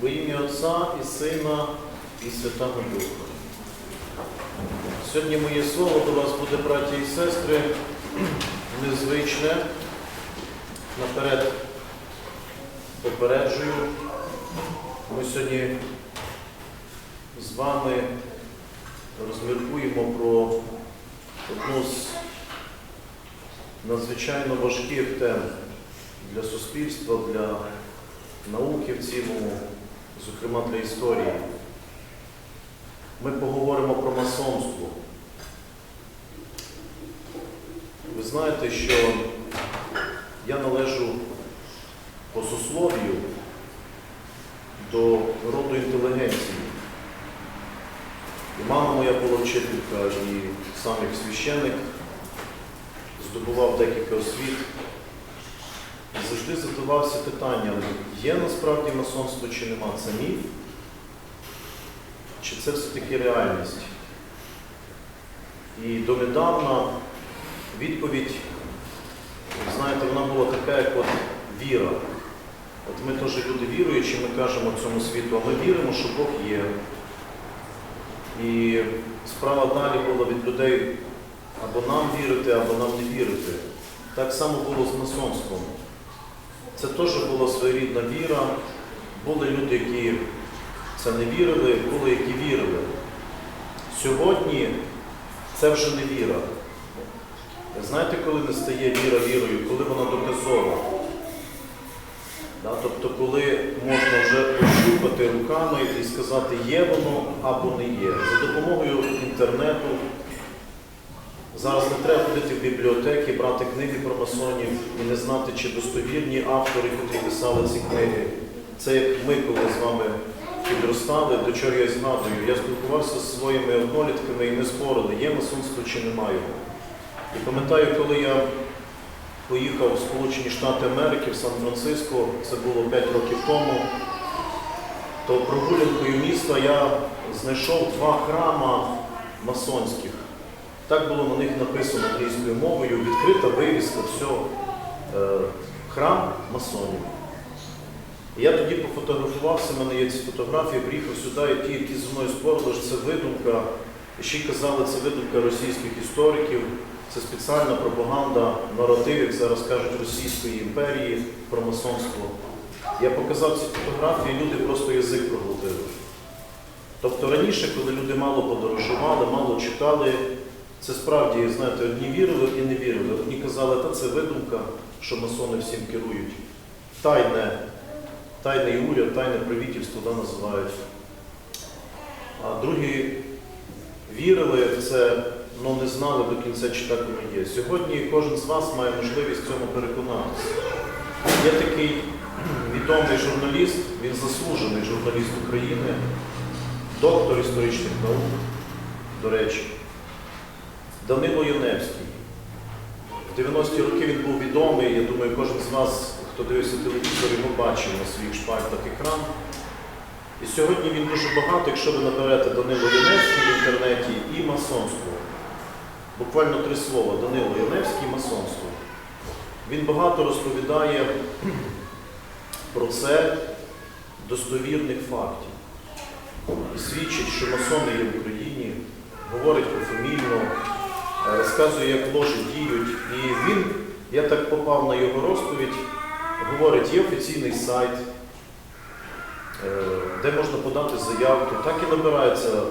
Во ім'я Отця і Сина і Святого Духа. Сьогодні моє слово до вас буде, браті і сестри, незвичне. Наперед попереджую. Ми сьогодні з вами розміркуємо про одну з надзвичайно важких тем для суспільства, для науки в цілому, зокрема для історії. Ми поговоримо про масонство. Ви знаєте, що я належу по сословію до роду інтелігенції. І мама моя була вчителька, і сам як священник здобував декілька освіт. Завжди задавався питанням, є насправді масонство чи нема? Це міф? Чи це все-таки реальність? І донедавна відповідь, знаєте, вона була така, як от віра. От ми теж люди віруючі, ми кажемо цьому світу, а ми віримо, що Бог є. І справа далі була від людей або нам вірити, або нам не вірити. Так само було з масонством. Це теж була своєрідна віра. Були люди, які це не вірили, були, які вірили. Сьогодні це вже не віра. Знаєте, коли не стає віра вірою, коли вона доказова? Да? Тобто, коли можна вже пощупати руками і сказати, є воно або не є. За допомогою інтернету. Зараз не треба ходити в бібліотеки, брати книги про масонів і не знати, чи достовірні автори, які писали ці книги. Це як ми, коли з вами підростали, до чого я згадую. Я спілкувався зі своїми однолітками і ми спорили, є масонство чи немає. І пам'ятаю, коли я поїхав в Сполучені Штати Америки в Сан-Франциско, це було 5 років тому, то прогулянкою міста я знайшов два храма масонських. Так було на них написано англійською мовою, відкрита вивіска, все, е, храм масонів. Я тоді пофотографувався, в мене є ці фотографії, приїхав сюди, і ті, які зі мною спорили, що це видумка. Ще й казали, це видумка російських істориків, це спеціальна пропаганда наратив, як зараз кажуть, Російської імперії про масонство. Я показав ці фотографії, люди просто язик проглотили. Тобто раніше, коли люди мало подорожували, мало читали, це справді, знаєте, одні вірили і не вірили. Одні казали, та це видумка, що масони всім керують. Тайне, тайний уряд, тайне правительство да, називають. А другі вірили в це, але не знали до кінця, чи так воно є. Сьогодні кожен з вас має можливість в цьому переконатися. Є такий відомий журналіст, він заслужений журналіст України, доктор історичних наук, до речі. Данило Яневський. В 90-ті роки він був відомий, я думаю, кожен з вас, хто дивився телевізор, його бачив на своїх шпальтах екран. І сьогодні він дуже багато, якщо ви наберете Данило Яневський в інтернеті і масонство. Буквально три слова Данило Яневський і масонство. Він багато розповідає про це достовірних фактів. І свідчить, що масони є в Україні, говорить пофамільно, е, розказує, як ложі діють. І він, я так попав на його розповідь, говорить, є офіційний сайт, е, де можна подати заявку. Так і набирається е,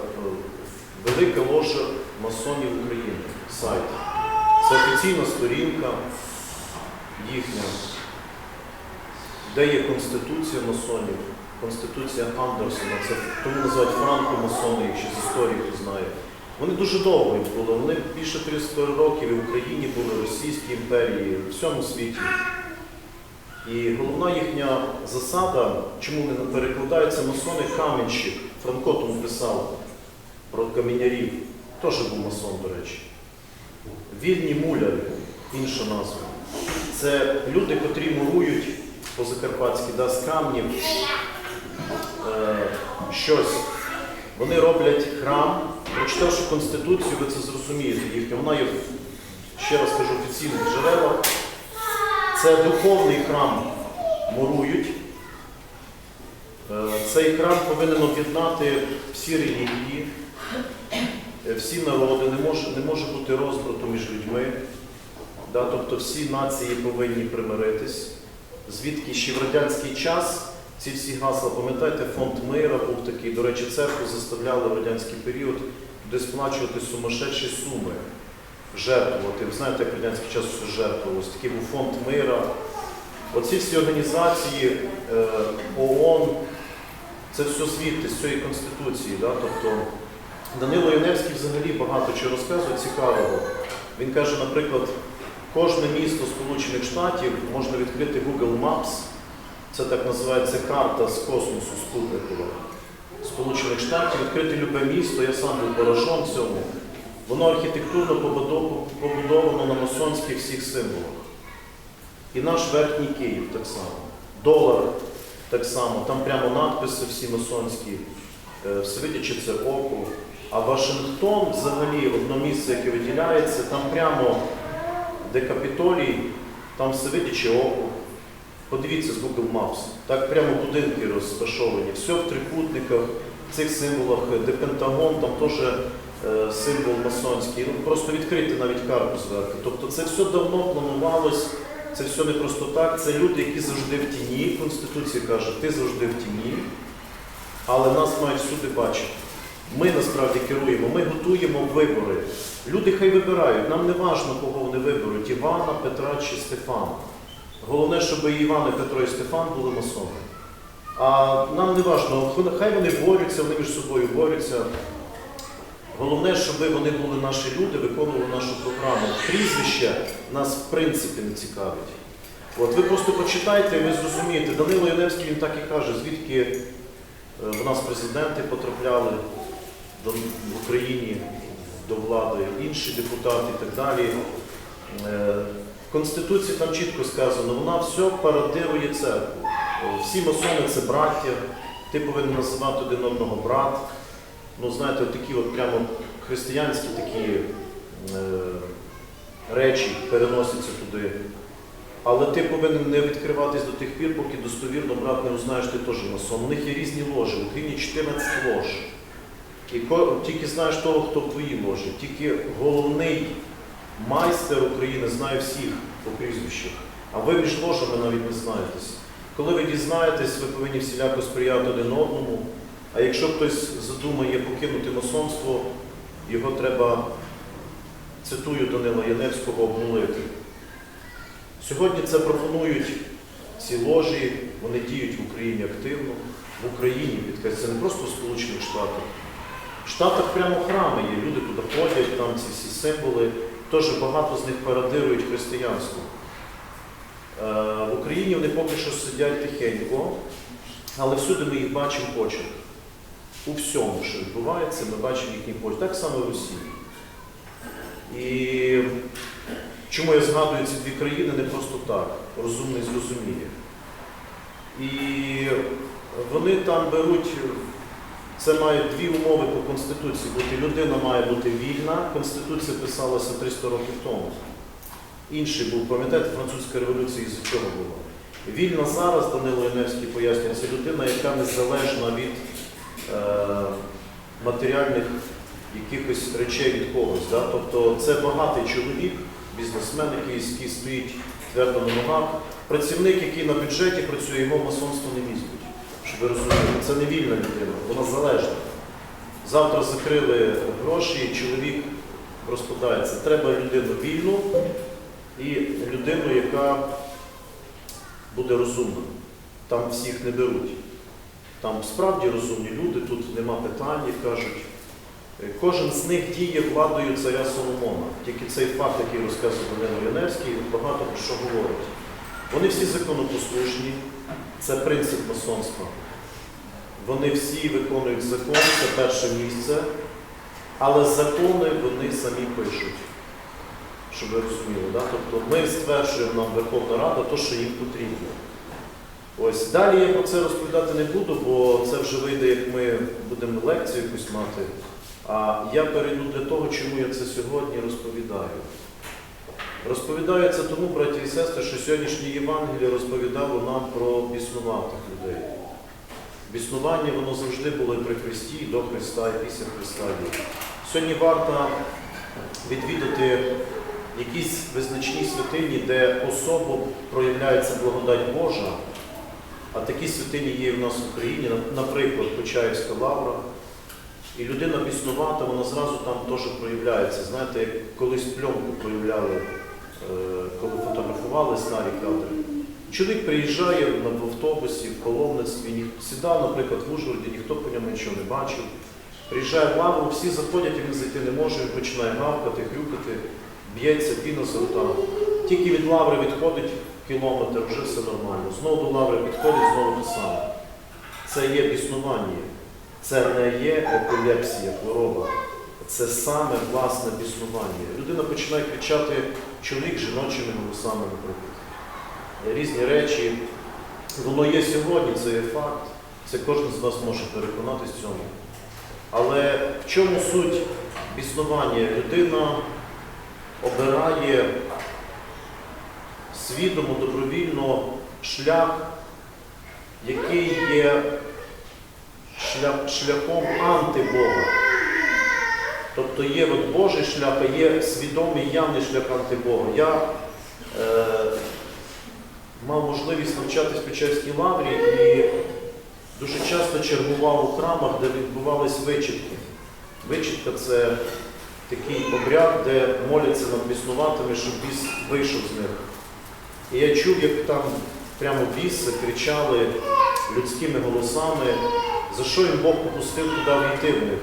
велика ложа масонів України сайт. Це офіційна сторінка їхня, де є Конституція масонів, Конституція Андерсона, це тому називають франко-масони, якщо з історії хто знає. Вони дуже довго їх були, вони більше 300 років і в Україні були, Російській імперії, в всьому світі. І головна їхня засада, чому вони перекладаються масони камінщик. Франко тому писав про камінярів, теж був масон, до речі. Вільні муляри, інша назва. Це люди, котрі мурують по-закарпатськи да, з камнів е, щось. Вони роблять храм. Прочитавши Конституцію, ви це зрозумієте їхню. Вона є, ще раз кажу, офіційних джерелах. Це духовний храм мурують. Е, Цей храм повинен об'єднати всі релігії, е, всі народи, не може, не може бути розбрату між людьми. Да, тобто всі нації повинні примиритись. Звідки ще в радянський час ці всі гасла, пам'ятаєте, фонд мира був такий, до речі, церкву заставляли в радянський період туди сплачувати сумасшедші суми, жертвувати. Ви знаєте, як в радянський час все жертвувалося. Такий був фонд мира. Оці всі організації е, ООН, це все звідти, з цієї конституції. Да? Тобто Данило Яневський взагалі багато чого розказує цікавого. Він каже, наприклад, кожне місто Сполучених Штатів можна відкрити Google Maps, це так називається карта з космосу спутникова. Сполучених Штатів, відкрити любе місто, я сам був поражен цьому. Воно архітектурно побудовано на масонських всіх символах. І наш верхній Київ так само. Долар так само, там прямо надписи всі масонські, е, всевидячи це око. А Вашингтон взагалі одно місце, яке виділяється, там прямо, де Капітолій, там всевидячи око. Подивіться з Google Maps. Так прямо будинки розташовані. Все в трикутниках, в цих символах, де Пентагон, там теж е, символ масонський. Ну, просто відкрити навіть карту зверху. Тобто це все давно планувалось, це все не просто так. Це люди, які завжди в тіні. Конституція каже, ти завжди в тіні, але нас мають всюди бачити. Ми насправді керуємо, ми готуємо вибори. Люди хай вибирають. Нам не важливо, кого вони виберуть, Івана, Петра чи Стефана. Головне, щоб і Іван, і Петро і Стефан були масони. А нам не важливо, хай вони борються, вони між собою борються. Головне, щоб вони були наші люди, виконували нашу програму. Прізвище нас в принципі не цікавить. От ви просто почитайте, і ви зрозумієте, Данило Яневський він так і каже, звідки е, в нас президенти потрапляли в Україні до влади, інші депутати і так далі. В Конституції там чітко сказано, вона все пародирує церкву. Всі масони це браття, ти повинен називати один одного брат. Ну, знаєте, от такі от прямо християнські такі е, речі переносяться туди. Але ти повинен не відкриватись до тих пір, поки достовірно брат не узнаєш, ти теж масон. У них є різні ложі, в Україні 14 лож. І тільки знаєш того, хто в твоїй ложі. Тільки головний майстер України знає всіх по прізвищах. А ви між ложами навіть не знаєтесь. Коли ви дізнаєтесь, ви повинні всіляко сприяти один одному. А якщо хтось задумає покинути масонство, його треба, цитую Данила Яневського, обнулити. Сьогодні це пропонують ці ложі, вони діють в Україні активно. В Україні, підкреслю, це не просто в Сполучених Штатах. В Штатах прямо храми є, люди туди ходять, там ці всі символи, теж багато з них пародирують християнство. Е, В Україні вони поки що сидять тихенько, але всюди ми їх бачимо почерк. У всьому, що відбувається, ми бачимо їхній почерк. Так само в Росії. І чому я згадую ці дві країни не просто так, розумно і зрозуміє. І вони там беруть, це має дві умови по Конституції бути. Людина має бути вільна, Конституція писалася 300 років тому. Інший був, пам'ятаєте, французька революція із чого була? Вільна зараз, Данило Яневський пояснює, це людина, яка незалежна від е, матеріальних якихось речей від когось. Да? Тобто це багатий чоловік, бізнесмен, який, стоїть твердо на ногах. Працівник, який на бюджеті працює, його масонство не візьмуть. Щоб ви розуміли, це не вільна людина, вона залежна. Завтра закрили гроші, і чоловік розпадається. Треба людину вільну і людину, яка буде розумна. Там всіх не беруть. Там справді розумні люди, тут нема питань, кажуть. Е, Кожен з них діє владою царя Соломона. Тільки цей факт, який розказує Данило Яневський, багато про що говорить. Вони всі законопослушні, це принцип масонства. Вони всі виконують закон, це перше місце, але закони вони самі пишуть. Щоб ви розуміли, да? тобто ми стверджуємо нам Верховна Рада те, що їм потрібно. Ось далі я про це розповідати не буду, бо це вже вийде, як ми будемо лекцію якусь мати. А я перейду для того, чому я це сьогодні розповідаю. Розповідаю це тому, браті і сестри, що сьогоднішнє Євангеліє розповідало нам про біснуватих людей. Біснування воно завжди було і при Христі, і до Христа, і після Христа. Сьогодні варто відвідати якісь визначні святині, де особо проявляється благодать Божа. А такі святині є в нас в Україні, наприклад, Почаївська лавра. І людина біснувата, вона зразу там теж проявляється. Знаєте, як колись пленку проявляли, коли фотографували старі кадри. Чоловік приїжджає в автобусі, в паломництві, ні- сідав, наприклад, в Ужгороді, ніхто по ньому нічого не бачив. Приїжджає в лавру, всі заходять, він зайти не може, він починає гавкати, хрюкати, б'ється, піна з. Тільки від лаври відходить кілометр, вже все нормально. Знову до лаври підходить, знову те саме. Це є біснування. Це не є епілепсія, хвороба. Це саме власне біснування. Людина починає кричати чоловік жіночими голосами, наприклад. Різні речі. Воно є сьогодні, це є факт. Це кожен з вас може переконатись в цьому. Але в чому суть біснування? Людина обирає свідомо, добровільно шлях, який є шлях, шляхом антибога. Тобто є от Божий шлях, а є свідомий явний шлях антибога. Я е, мав можливість навчатись в Печерській лаврі і дуже часто чергував у храмах, де відбувались вичітки. Вичітка це такий обряд, де моляться над біснуватими, щоб біс вийшов з них. І я чув, як там прямо біси кричали людськими голосами, за що їм Бог попустив туди війти в них.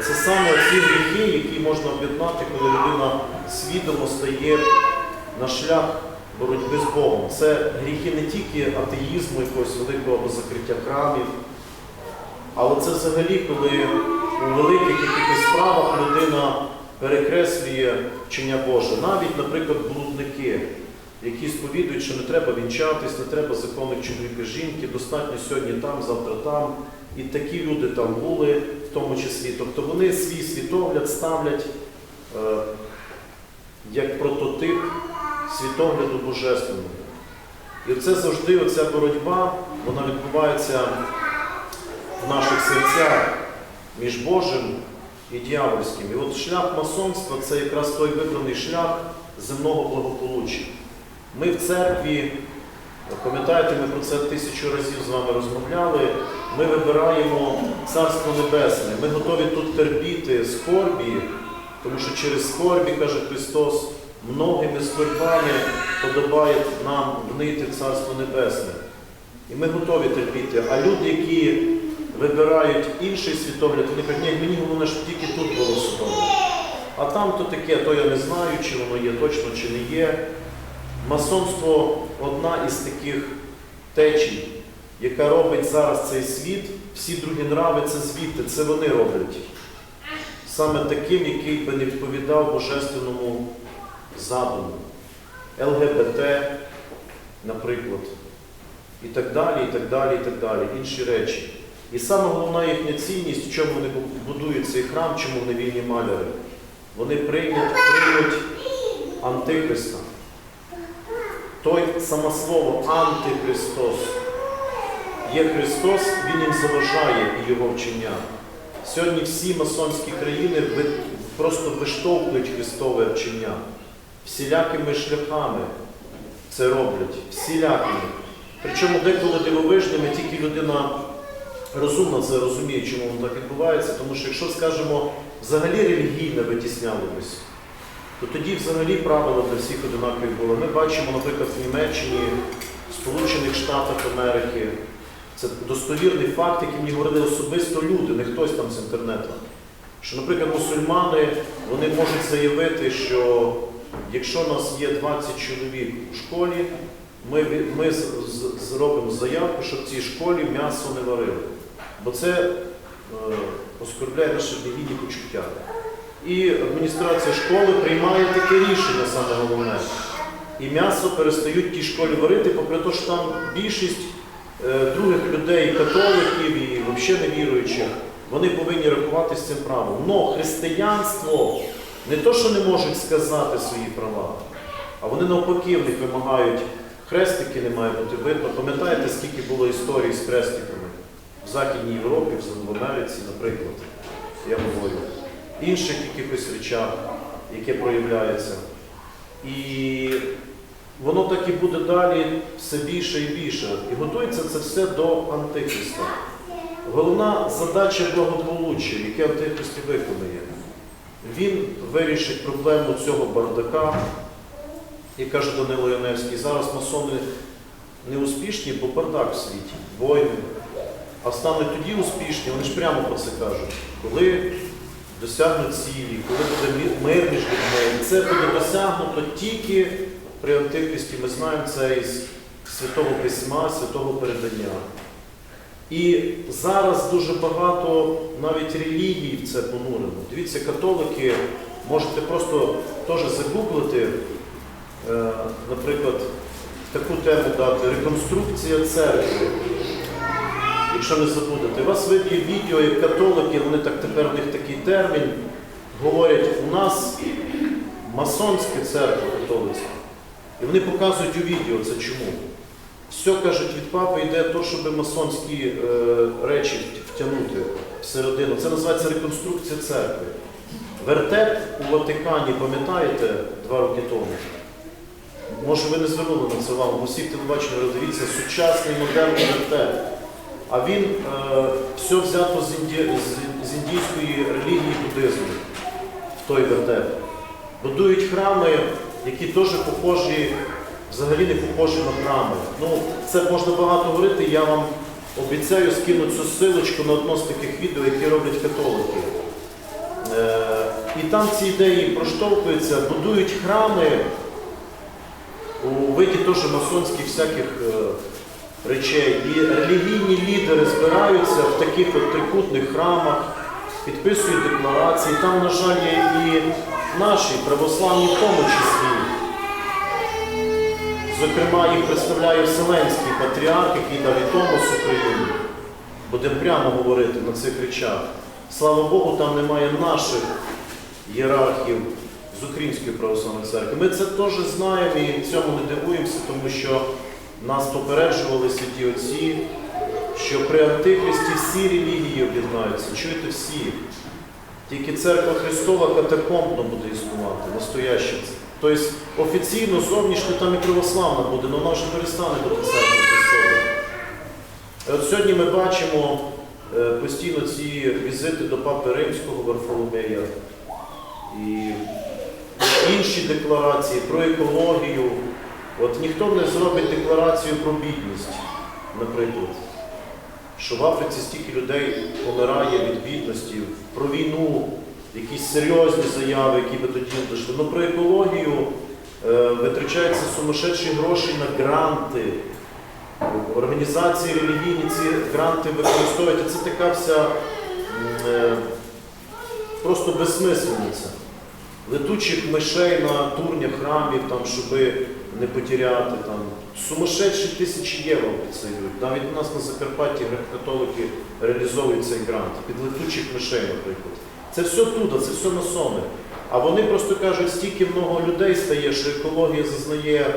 Це саме ці гріхи, які можна об'єднати, коли людина свідомо стає на шлях боротьби з Богом. Це гріхи не тільки атеїзму, якогось великого або закриття храмів, але це взагалі, коли у великих якихось справах людина перекреслює вчення Боже. Навіть, наприклад, блудники, які сповідують, що не треба вінчатись, не треба законних чоловіка жінки, достатньо сьогодні там, завтра там. І такі люди там були, тому числі. Тобто вони свій світогляд ставлять е, як прототип світогляду божественного. І це завжди оця боротьба, вона відбувається в наших серцях між Божим і дьявольським. І от шлях масонства це якраз той вибраний шлях земного благополуччя. Ми в церкві, пам'ятаєте, ми про це тисячу разів з вами розмовляли, ми вибираємо Царство Небесне. Ми готові тут терпіти скорбі, тому що через скорбі, каже Христос, многими скорбами подобає нам внити Царство Небесне. І ми готові терпіти. А люди, які вибирають інший світогляд, вони кажуть, ні, мені головне, щоб тільки тут було судово. А там то таке, то я не знаю, чи воно є точно, чи не є. Масонство одна із таких течій, яка робить зараз цей світ, всі другі нрави це звідти, це вони роблять. Саме таким, який би не відповідав божественному задуму. ЛГБТ, наприклад, і так далі, і так далі, і так далі, інші речі. І саме головна їхня цінність, в чому вони будують цей храм, чому вони вільні маляри. Вони приймуть, приймуть Антихриста. Той саме слово Антихристос. Є Христос, Він їм заважає і його вчення. Сьогодні всі масонські країни просто виштовхують Христове вчення. Всілякими шляхами це роблять. Всілякими. Причому деколи дивовижними, тільки людина розумно це розуміє, чому воно так відбувається, тому що якщо, скажімо, взагалі релігійне витіснялось, то тоді взагалі правила для всіх одинакові були. Ми бачимо, наприклад, в Німеччині, в Сполучених Штатах Америки. Це достовірний факт, який мені говорили особисто люди, не хтось там з інтернету. Що, наприклад, мусульмани вони можуть заявити, що якщо нас є 20 чоловік у школі, ми, ми зробимо заявку, щоб в цій школі м'ясо не варили. Бо це е, оскорбляє наші релігійні почуття. І адміністрація школи приймає таке рішення, саме головне. І м'ясо перестають тій школі варити, попри те, що там більшість е, других людей, католиків і взагалі невіруючих, вони повинні рахуватися цим правом. Но християнство не то, що не можуть сказати свої права, а вони навпаки в них вимагають хрестики, не має бути видно. Пам'ятаєте, скільки було історій з хрестиками? в Західній Європі, в Америці, наприклад, я говорю, інших якихось речах, яке проявляється. І воно так і буде далі все більше і більше. І готується це все до Антихриста. Головна задача благополуччя, яке Антихрист виконує. Він вирішить проблему цього бардака, і каже Данило Яневський, зараз масони не успішні, бо бардак в світі, війни. А стануть тоді успішні, вони ж прямо про це кажуть, коли досягнуть цілі, коли буде мир між людьми. І це буде досягнуто тільки при Антихристі. Ми знаємо це із Святого Письма, святого передання. І зараз дуже багато навіть релігій в це понурено. Дивіться, католики, можете просто теж загуглити, е, наприклад, таку тему дати реконструкція церкви. Якщо не забудете, у вас виб'є відео, як католики, вони так тепер в них такий термін говорять, у нас масонська церква католицька. І вони показують у відео це чому. Все кажуть, від папи йде то, щоб масонські е, речі втягнути всередину. Це називається реконструкція церкви. Вертеп у Ватикані, пам'ятаєте, два роки тому. Може, ви не звернули на це увагу, всі телебачення роздивіться сучасний модерний вертеп. А він е, все взято з, інді... з, індійської релігії буддизму в той вертеп. Будують храми, які теж похожі, взагалі не похожі на храми. Ну, це можна багато говорити, я вам обіцяю скину цю силочку на одно з таких відео, які роблять католики. Е, і там ці ідеї проштовхуються, будують храми у виді теж масонських всяких е, речей. І релігійні лідери збираються в таких от трикутних храмах, підписують декларації. Там, на жаль, є і наші православні в тому числі. Зокрема, їх представляє Вселенський патріарх, який дав відомос Україні. Будемо прямо говорити на цих речах. Слава Богу, там немає наших ієрархів з Української православної церкви. Ми це теж знаємо і цьому не дивуємося, тому що нас попереджували святі отці, що при Антихристі всі релігії об'єднаються. Чуєте всі? Тільки церква Христова катакомбно буде існувати, настояща. Тобто офіційно, зовнішньо там і православна буде, але вона вже перестане бути церквою Христовою. І От сьогодні ми бачимо е, постійно ці візити до Папи Римського Варфоломея і інші декларації про екологію. От ніхто не зробить декларацію про бідність, наприклад. Що в Африці стільки людей помирає від бідності, про війну, якісь серйозні заяви, які би тоді дійшли. Ну про екологію е, витрачаються сумасшедші гроші на гранти. Організації релігійні ці гранти використовують. Це така вся е, просто безсмисленниця. Летучих мишей на турнях храмів, там, щоб не потеряти. Там. Сумасшедші тисячі євро під. Навіть у нас на Закарпатті греко-католики реалізовують цей грант під летучих мишей, наприклад. Це все туди, це все масони. А вони просто кажуть, стільки много людей стає, що екологія зазнає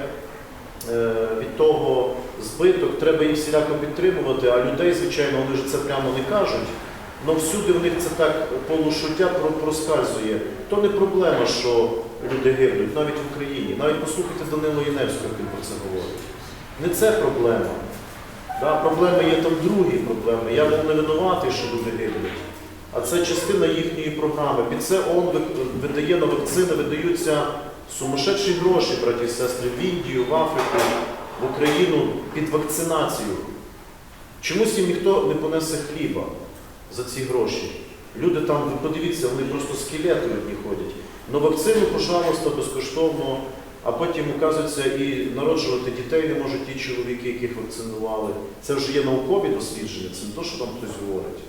е, від того збиток, треба їх всіляко підтримувати, а людей, звичайно, вони ж це прямо не кажуть. Але всюди в них це так полушуття про- проскальзує. То не проблема, що люди гибнуть, навіть в Україні. Навіть послухайте Данило Яневського, як він про це говорить. Не це проблема. Да, проблеми є там другі проблеми. Я був не винуватий, що люди гибнуть. А це частина їхньої програми. Під це ООН видає на вакцини, видаються сумасшедші гроші, браті і сестри, в Індію, в Африку, в Україну під вакцинацію. Чомусь їм ніхто не понесе хліба за ці гроші. Люди там, ви подивіться, вони просто скелети одні ходять. Ну вакцину, пожалуйста, безкоштовно, а потім, оказується, і народжувати дітей не можуть ті чоловіки, яких вакцинували. Це вже є наукові дослідження, це не то, що там хтось говорить.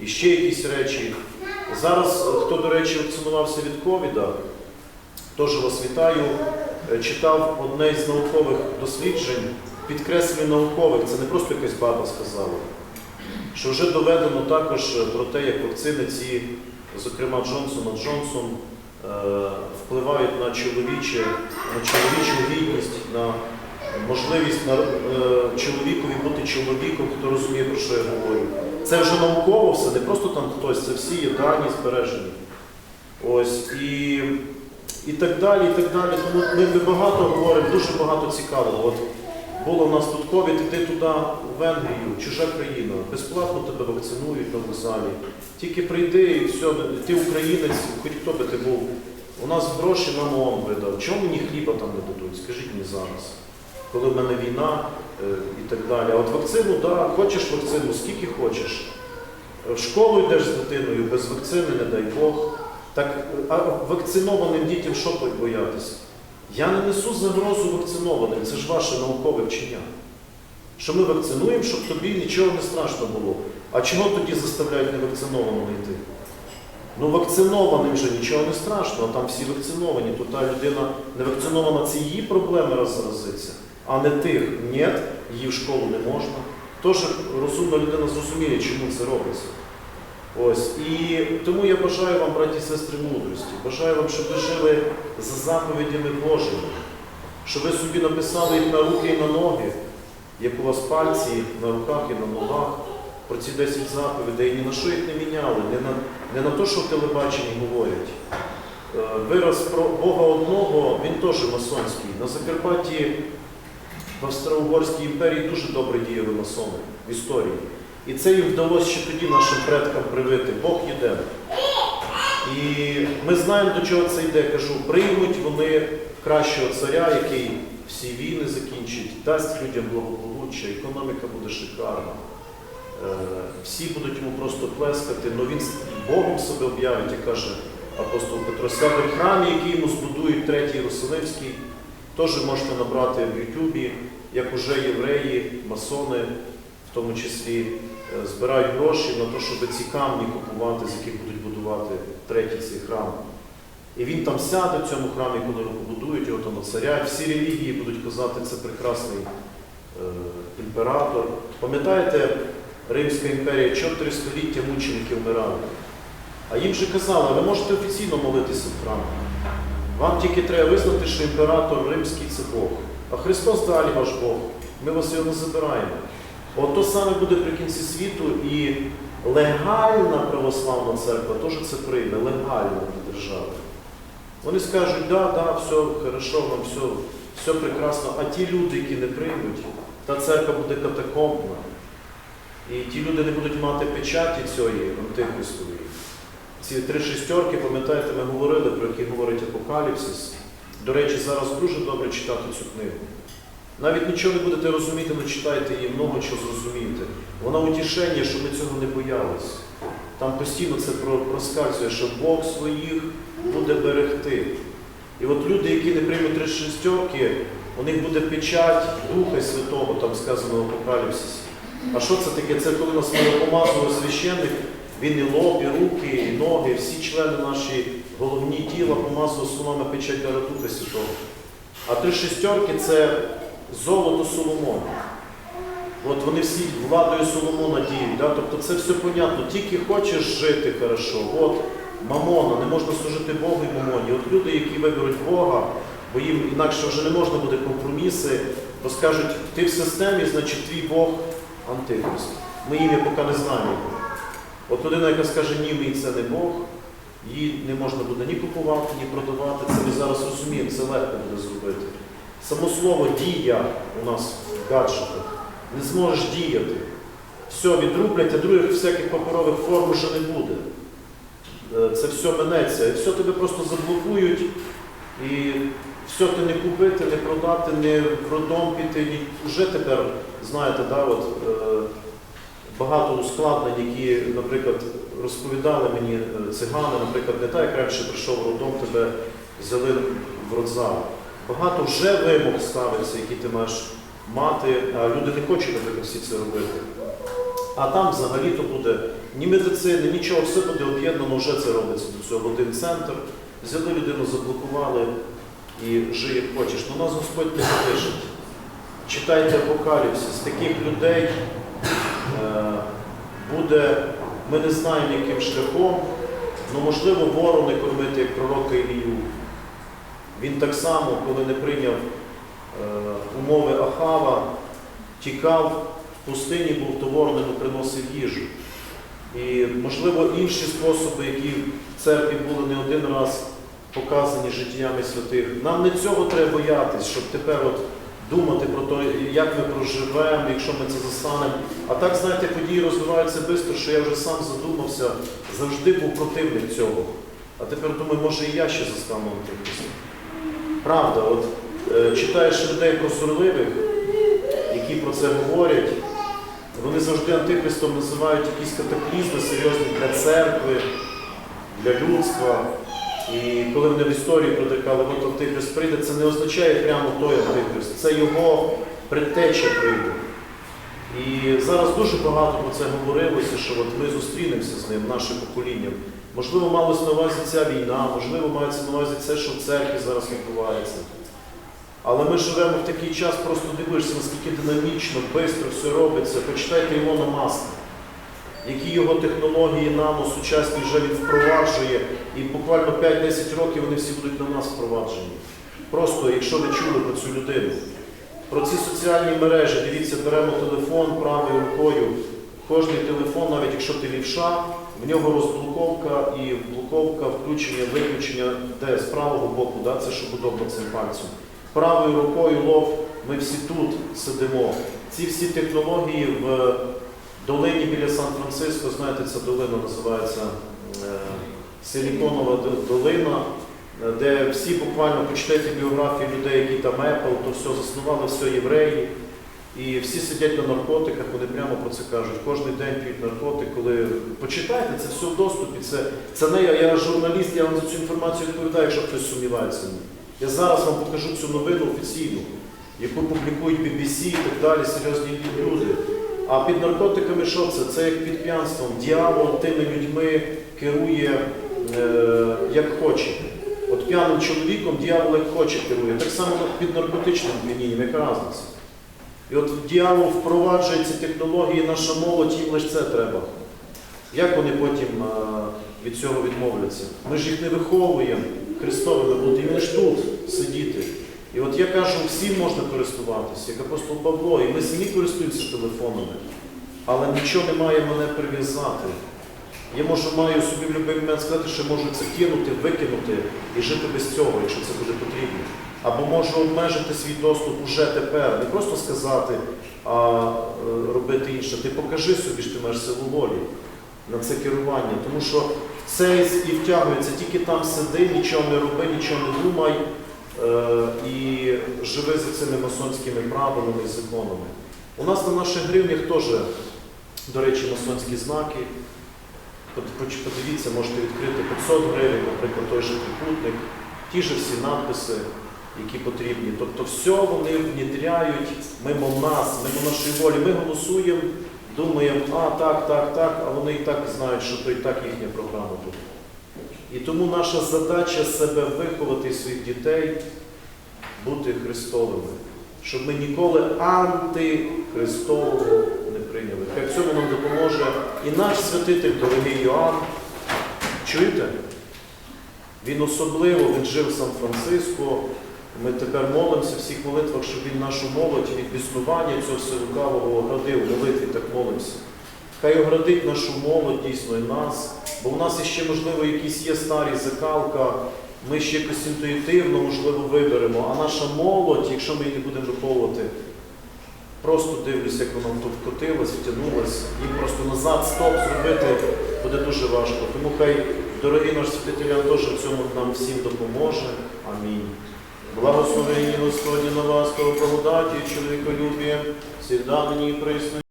І ще якісь речі. Зараз, е, хто, до речі, вакцинувався від ковіда, теж вас вітаю. Е, Читав одне з наукових досліджень, підкреслюю наукових, це не просто якась баба сказала, що вже доведено також е, про те, як вакцини ці, зокрема Джонсон, е, впливають на чоловіче, на чоловічу гідність, на можливість на- е, чоловікові бути чоловіком, хто розуміє, про що я говорю. Це вже науково все, не просто там хтось, це всі є дані збережені. Ось і, і так далі, і так далі. Тому ми, багато говоримо, дуже багато цікавого. Було в нас тут ковід, іди туди, в Венгрію, чужа країна, безплатно тебе вакцинують на вокзалі. Тільки прийди і все, ти українець, хоч хто би ти був. У нас гроші нам ООН видав. Чому мені хліба там не дадуть? Скажіть мені зараз. Коли в мене війна е, і так далі. А от вакцину, да, хочеш вакцину, скільки хочеш. В школу йдеш з дитиною без вакцини, не дай Бог. Так, а вакцинованим дітям що боятися? Я не несу загрозу вакцинованим, це ж ваше наукове вчення. Що ми вакцинуємо, щоб тобі нічого не страшно було. А чого тоді заставляють невакцинованого йти? Ну, вакцинованим же нічого не страшно, а там всі вакциновані, то та людина не вакцинована, це її проблеми раз заразиться, а не тих. Ні, її в школу не можна. Тож розумна людина зрозуміє, чому це робиться. Ось. І тому я бажаю вам, браті і сестри, мудрості. Бажаю вам, щоб ви жили за заповідями Божими, щоб ви собі написали їх на руки і на ноги, як у вас пальці на руках і на ногах, про ці 10 заповідей, і ні на що їх не міняли, не на, не на те, що в телебаченні говорять. Е, Вираз про Бога одного, він теж масонський. На Закарпатті в Австро-Угорській імперії дуже добре діяли масони в історії. І це їм вдалося ще тоді нашим предкам привити. Бог єдин. І ми знаємо, до чого це йде. Кажу, приймуть вони кращого царя, який всі війни закінчить, дасть людям благополуччя, економіка буде шикарна. Е, Всі будуть йому просто плескати, але він Богом себе об'явить і каже апостол Петро, себе в храмі, який йому збудують третій Єрусалимський, теж можете набрати в Ютубі, як уже євреї, масони, в тому числі, е, збирають гроші на те, щоб ці камні купувати, з яких будуть будувати третій цей храм. І він там сяде в цьому храмі, коли його побудують, його там оцарять. Всі релігії будуть казати, це прекрасний е, імператор. Пам'ятаєте, Римська імперія 4 століття мучеників вмирали. А їм же казали, ви можете офіційно молитися в храмі. Вам тільки треба визнати, що імператор римський це Бог. А Христос далі ваш Бог. Ми вас його не забираємо. От то саме буде при кінці світу і легальна православна церква теж це прийме, легально для держави. Вони скажуть, да, да, все хорошо, вам все, все прекрасно. А ті люди, які не приймуть, та церква буде катакомбна. І ті люди не будуть мати печаті цієї антихристової. Ці три шістерки, пам'ятаєте, ми говорили, про які говорить Апокаліпсис. До речі, зараз дуже добре читати цю книгу. Навіть нічого не будете розуміти, але читайте її, много чого зрозумієте. Вона утішення, що ми цього не боялись. Там постійно це про- проскальзує, що Бог своїх буде берегти. І от люди, які не приймуть три шістерки, у них буде печать Духа Святого, там сказано в Апокаліпсисі. А що це таке? Це коли нас помазував священник, він і лоб, і руки, і ноги, всі члени наші головні тіла помазував словами печать дара Духа Святого. А три шістерки це золото Соломона. От вони всі владою Соломона діють. Да? Тобто це все понятно. Тільки хочеш жити хорошо. От мамона, не можна служити Богу і мамоні. От люди, які виберуть Бога, бо їм інакше вже не можна буде компроміси, бо скажуть, ти в системі, значить твій Бог антихрист. Ми ім'я поки не знаємо. От людина, яка скаже, ні, мій це не Бог, її не можна буде ні купувати, ні продавати. Це ми зараз розуміємо, це легко буде зробити. Само слово дія у нас в гаджетах. Не зможеш діяти. Все відрублять, а других всяких паперових форм вже не буде. Е, Це все минеться. Все тебе просто заблокують. І все ти не купити, не продати, не в роддом піти. Вже тепер, знаєте, да, от, е, багато ускладнень, які, наприклад, розповідали мені е, цигани, наприклад, не так, як раніше прийшов в роддом, тебе взяли в родзал. Багато вже вимог ставиться, які ти маєш мати, а люди не хочуть, наприклад, всі це робити. А там взагалі то буде ні медицини, нічого, все буде об'єднано, вже це робиться до цього. Один центр. Взяли людину, заблокували і жи як хочеш. Ну нас Господь не залишить. Читайте Апокаліпсис. Таких людей е, буде, ми не знаємо, яким шляхом, але можливо ворони кормити, як пророка Ілію. Він так само, коли не прийняв умови Ахава, тікав в пустині, був товарним, приносив їжу. І, можливо, інші способи, які в церкві були не один раз показані життями святих. Нам не цього треба боятись, щоб тепер от думати про те, як ми проживемо, якщо ми це застанемо. А так, знаєте, події розвиваються швидко, що я вже сам задумався, завжди був противник цього. А тепер думаю, може і я ще застану антихристом. Правда, от е, читаєш людей просурливих, які про це говорять, вони завжди антихристом називають якісь катаклізми серйозні для церкви, для людства. І коли вони в історії продрикали, от антихрист прийде, це не означає прямо той антихрист, це його предтеча прийде. І зараз дуже багато про це говорилося, що от ми зустрінемося з ним, наше покоління. Можливо, малось на увазі ця війна, можливо, мається на увазі це, що в церкві зараз відбувається. Але ми живемо в такий час, просто дивишся, наскільки динамічно, швидко все робиться. Почитайте Ілона Маска, які його технології нам у сучасні вже він впроваджує, і буквально 5-10 років вони всі будуть на нас впроваджені. Просто, якщо ви чули про цю людину, про ці соціальні мережі, дивіться, беремо телефон правою рукою. Кожний телефон, навіть якщо ти лівша, в нього розблоковка і блоковка включення, виключення, де з правого боку, да, це щоб удобно цим пальцем. Правою рукою лоб, ми всі тут сидимо. Ці всі технології в долині біля Сан-Франциско, знаєте, ця долина називається е, Силіконова долина, де всі буквально почитайте біографії людей, які там Apple, то все заснували, все євреї. І всі сидять на наркотиках, вони прямо про це кажуть. Кожен день п'ють наркотик, коли почитайте, це все в доступі. Це, це не я, я журналіст, я вам за цю інформацію відповідаю, якщо хтось сумнівається. Я зараз вам покажу цю новину офіційну, яку публікують BBC і так далі, серйозні люди. А під наркотиками що це? Це як під п'янством. Діявол тими людьми керує е, як хоче. От п'яним чоловіком діявол як хоче керує. Так само під наркотичним п'янінням, яка різниця? І от діявол впроваджує ці технології, наша молодь, їм лише це треба. Як вони потім е, від цього відмовляться? Ми ж їх не виховуємо Христовими бути, і вони ж тут сидіти. І от я кажу, всім можна користуватися, як апостол Павло, і ми самі користуємося телефонами, але нічого не має мене прив'язати. Я можу маю собі в будь-який момент сказати, що можу це кинути, викинути і жити без цього, якщо це буде потрібно. Або можу обмежити свій доступ уже тепер, не просто сказати, а е, робити інше. Ти покажи собі, що ти маєш силу волі на це керування. Тому що це і втягується, тільки там сиди, нічого не роби, нічого не думай е, і живи за цими масонськими правилами і законами. У нас на наших гривнях теж, до речі, масонські знаки. Подивіться, можете відкрити 500 гривень, наприклад, той же трикутник, ті ж всі надписи, які потрібні. Тобто все вони внідряють мимо нас, мимо нашої волі. Ми голосуємо, думаємо, а так, так, так, а вони і так знають, що то і так їхня програма тут. І тому наша задача себе виховати своїх дітей, бути Христовими, щоб ми ніколи антихристового не прийняли. Хай в цьому нам допоможе і наш святитель, дорогий Йоанн. Чуєте? Він особливо, він жив в Сан-Франциско. Ми тепер молимося в всіх молитвах, щоб він нашу молодь від біснування цього вселукавого оградив, молитві так молимося. Хай оградить нашу молодь дійсно і нас, бо в нас іще, можливо, якісь є старі закалка, ми ще якось інтуїтивно, можливо, виберемо, а наша молодь, якщо ми її не будемо виховувати, просто дивлюсь, як вона тут вкотилась, втягнулась, їм просто назад стоп зробити буде дуже важко. Тому хай дорогий наш святитель теж в цьому нам всім допоможе. Амінь. Благословені Господі, на вас, того благодаті, чоловіколюбіє, всегда мені і присно.